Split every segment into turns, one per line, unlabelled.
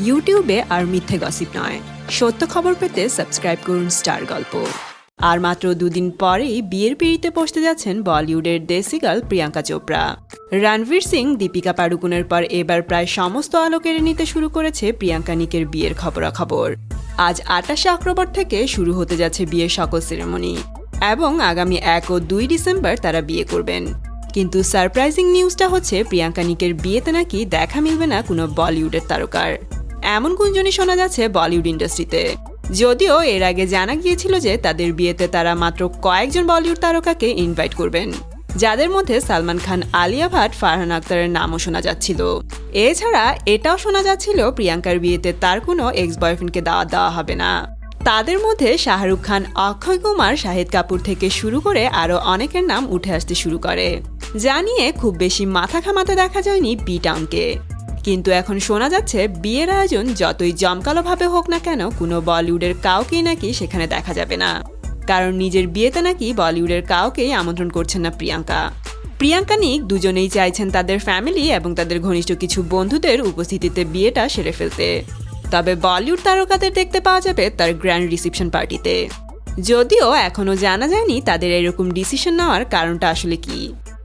ইউটিউবে আর মিথ্যে গসিপ নয়। সত্য খবর পেতে সাবস্ক্রাইব করুন স্টার গল্প আর মাত্র দুদিন পরেই বিয়ের পিড়িতে বসতে যাচ্ছেন বলিউডের দেশি গার্ল প্রিয়াঙ্কা চোপড়া। রণবীর সিং, দীপিকা পাড়ুকোনের পর এবার প্রায় সমস্ত আলো কেড়ে নিতে শুরু করেছে প্রিয়াঙ্কা নিকের বিয়ের খবরাখবর। আজ আটাশে অক্টোবর থেকে শুরু হতে যাচ্ছে বিয়ের সকল সেরেমনি এবং আগামী এক ও দুই ডিসেম্বর তারা বিয়ে করবেন। কিন্তু সারপ্রাইজিং নিউজটা হচ্ছে, প্রিয়াঙ্কা নিকের বিয়েতে নাকি দেখা মিলবে না কোনো বলিউডের তারকার। এমন গুঞ্জনই শোনা যাচ্ছে বলিউড ইন্ডাস্ট্রিতে। যদিও এর আগে জানা গিয়েছিল যে তাদের বিয়েতে তারা মাত্র কয়েকজন বলিউড তারকাকে ইনভাইট করবেন, যাদের মধ্যে সালমান খান, আলিয়া ভাট, ফারহান আক্তারের নামও শোনা যাচ্ছিল। এছাড়া এটাও শোনা যাচ্ছিল প্রিয়াঙ্কার বিয়েতে তার কোনো এক্স বয়ফ্রেন্ডকে দাওয়াত দেওয়া হবে না। তাদের মধ্যে শাহরুখ খান, অক্ষয় কুমার, শাহিদ কাপুর থেকে শুরু করে আরও অনেকের নাম উঠে আসতে শুরু করে। যা নিয়ে খুব বেশি মাথা ঘামাতে দেখা যায়নি বি টাউনকে কিন্তু এখন শোনা যাচ্ছে, বিয়ের আয়োজন যতই জমকালোভাবে হোক না কেন, কোনো বলিউডের কাউকেই নাকি সেখানে দেখা যাবে না। কারণ নিজের বিয়েতে নাকি বলিউডের কাউকেই আমন্ত্রণ করছেন না প্রিয়াঙ্কা। প্রিয়াঙ্কা নিক দুজনেই চাইছেন তাদের ফ্যামিলি এবং তাদের ঘনিষ্ঠ কিছু বন্ধুদের উপস্থিতিতে বিয়েটা সেরে ফেলতে। তবে বলিউড তারকাদের দেখতে পাওয়া যাবে তার গ্র্যান্ড রিসেপশন পার্টিতে। যদিও এখনও জানা যায়নি তাদের এরকম ডিসিশন নেওয়ার কারণটা আসলে কি।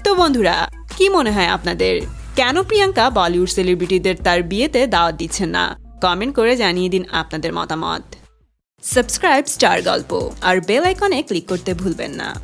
তো বন্ধুরা, কি মনে হয় আপনাদের? কেন প্রিয়াঙ্কা বলিউড সেলিব্রিটিদের তার বিয়েতে দাওয়াত দিচ্ছেন না? কমেন্ট করে জানিয়ে দিন আপনাদের মতামত। সাবস্ক্রাইব স্টার গল্প আর বেল আইকনে ক্লিক করতে ভুলবেন না।